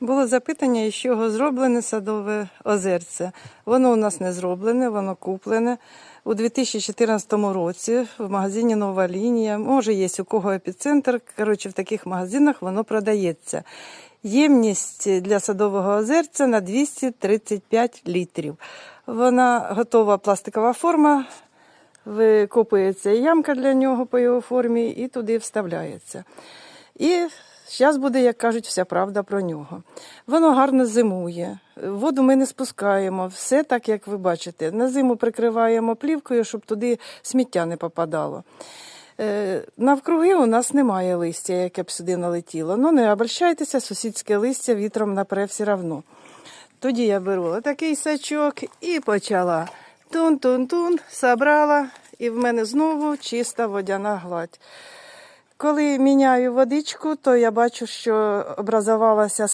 Було запитання, із чого зроблене садове озерце. Воно у нас не зроблене, воно куплене. У 2014 році в магазині Нова лінія, може, є у кого епіцентр. Коротше, в таких магазинах воно продається. Ємність для садового озерця на 235 літрів. Вона готова пластикова форма, викопується ямка для нього по його формі і туди вставляється. І зараз буде, як кажуть, вся правда про нього. Воно гарно зимує. Воду ми не спускаємо, все так, як ви бачите. На зиму прикриваємо плівкою, щоб туди сміття не попадало. Е, Навкруги у нас немає листя, яке б сюди налетіло. Ну, не обольщайтеся, сусідське листя вітром напре все равно. Тоді я беру такий сачок і почала. Тун-тун-тун, собрала, і в мене знову чиста водяна гладь. Коли міняю водичку, то я бачу, що образувалася